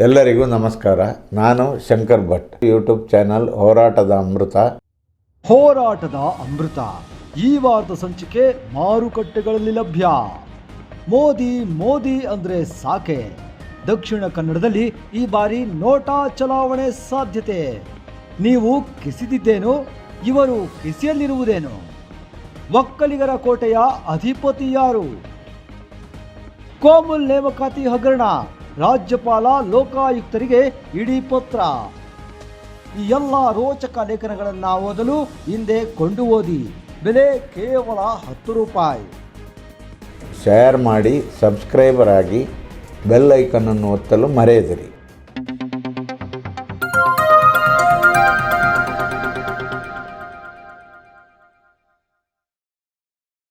ಎಲ್ಲರಿಗೂ ನಮಸ್ಕಾರ. ನಾನು ಶಂಕರ್ ಭಟ್. ಯೂಟ್ಯೂಬ್ ಚಾನಲ್ ಹೋರಾಟದ ಅಮೃತ. ಹೋರಾಟದ ಅಮೃತ. ಈ ವಾರದ ಸಂಚಿಕೆ ಮಾರುಕಟ್ಟೆಗಳಲ್ಲಿ ಲಭ್ಯ. ಮೋದಿ ಮೋದಿ ಅಂದ್ರೆ ಸಾಕೆ. ದಕ್ಷಿಣ ಕನ್ನಡದಲ್ಲಿ ಈ ಬಾರಿ ನೋಟಾ ಚಲಾವಣೆ ಸಾಧ್ಯತೆ. ನೀವು ಕಿಸಿದಿದ್ದೇನು? ಇವರು ಕಿಸಿಯಲ್ಲಿರುವುದೇನು? ಒಕ್ಕಲಿಗರ ಕೋಟೆಯ ಅಧಿಪತಿ ಯಾರು? ಕೋಮುಲ್ ನೇಮಕಾತಿ ಹಗರಣ. ರಾಜ್ಯಪಾಲ ಲೋಕಾಯುಕ್ತರಿಗೆ ಇಡೀ ಪತ್ರ. ಈ ಎಲ್ಲ ರೋಚಕ ಲೇಖನಗಳನ್ನು ಓದಲು ಹಿಂದೆ ಕೊಂಡು ಓದಿ. ಬೆಲೆ ಕೇವಲ ಹತ್ತು ರೂಪಾಯಿ. ಶೇರ್ ಮಾಡಿ ಸಬ್ಸ್ಕ್ರೈಬರ್ ಆಗಿ ಬೆಲ್ ಐಕನ್ನನ್ನು ಒತ್ತಲು ಮರೆಯದಿರಿ.